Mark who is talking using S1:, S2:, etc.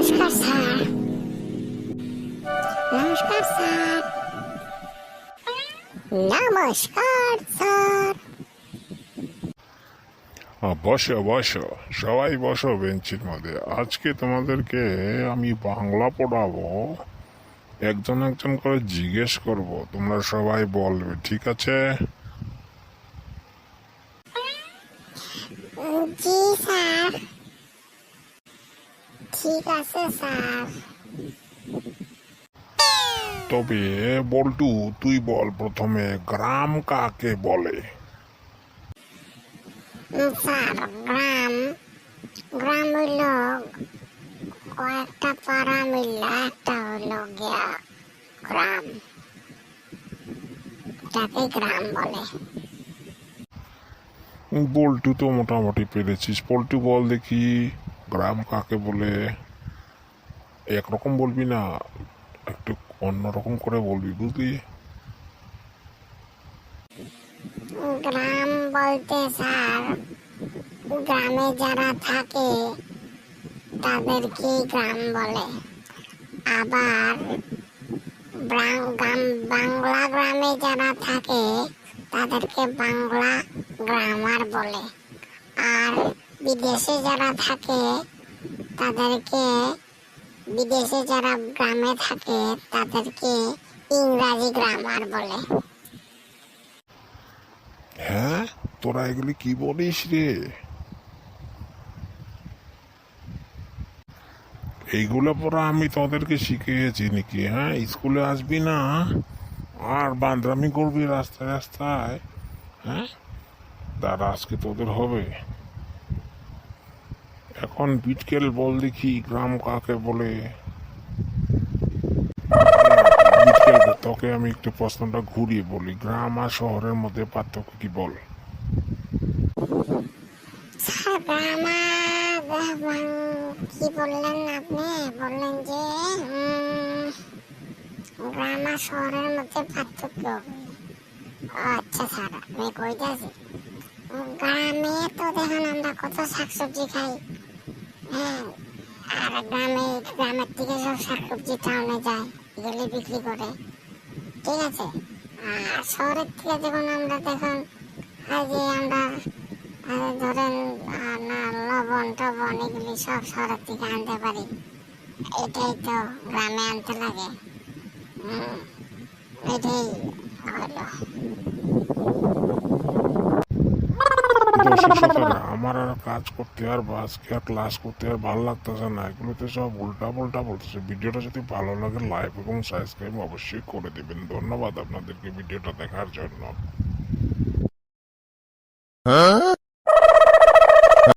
S1: নমস্কার স্যার নমস্কার স্যার নমস্কার স্যার
S2: বসো বসো। সবাই বসো বেঞ্চির মধ্যে। আজকে তোমাদেরকে আমি বাংলা পড়াবো। একজন একজন করে জিজ্ঞেস করব। তোমরা সবাই বলবে ঠিক আছে?
S1: জি স্যার। ঠিক আছে স্যার
S2: তবে বল্টু তুই বল প্রথমে গ্রাম কাকে বলে?
S1: স্যার গ্রাম। গ্রাম হইল কয়েকটা পাড়া মিললে একটা গিয়া গ্রাম। তাকে গ্রাম বলে।
S2: বল্টু তো মোটামুটি পেরেছিস। পল্টু বল দেখি। গ্রাম কাকে বলে, একরকম বলবি না, একটু অন্যরকম করে বলবি, বুঝলি?
S1: গ্রাম বলতে স্যার, গ্রামে যারা থাকে তাদেরকে গ্রাম বলে। আবার বাংলা গ্রামে যারা থাকে, তাদেরকে বাংলা গ্রামার বলে। আর বিদেশে যারা থাকে, তাদেরকে বিদেশে যারা গ্রামে থাকে, তাদেরকে ইংরাজি গ্রামার বলে।
S2: হ্যাঁ? তোরা এগুলি কি বলিস রে? এইগুলো পরে আমি তোদেরকে শিখিয়েছি নাকি হ্যাঁ? স্কুলে আসবি না? আর বান্দরামি করবি রাস্তায় রাস্তায় হ্যাঁ? তার আজকে তোদের হবে। এখন বিটকেল বল দেখি, গ্রাম কাকে বলে? তোকে আমি একটু প্রশ্নটা ঘুরিয়ে বলি। গ্রাম আর শহরের মধ্যে পার্থক্য কি বল?
S1: গ্রামা কি বললেন আপনি? বললেন যে গ্রাম আর শহরের মধ্যে পার্থক্য। আচ্ছা স্যার, আমি কইতাছি। গ্রামে তো দেখুন আমরা কত শাকসবজি খাই। হ্যাঁ আর গ্রামে গ্রামের থেকে সব শাকসবজি টাউনে যায় এগুলি বিক্রি করে। ঠিক আছে? আর শহরের থেকে দেখুন আমরা দেখুন যে আমরা ধরেন লবণ টবণ এগুলি সব শহরের থেকে আনতে পারি। এটাই তো গ্রামে আনতে লাগে। এটাই হলো।
S2: আমার আর কাজ করতে আর বাসকে আর ক্লাস করতে আর ভালো লাগতেছে না। এগুলো তো সব উল্টা পাল্টা বলতেছে। ভিডিওটা যদি ভালো লাগে লাইক এবং সাবস্ক্রাইব অবশ্যই করে দেবেন। ধন্যবাদ আপনাদেরকে ভিডিওটা দেখার জন্য। হ্যাঁ?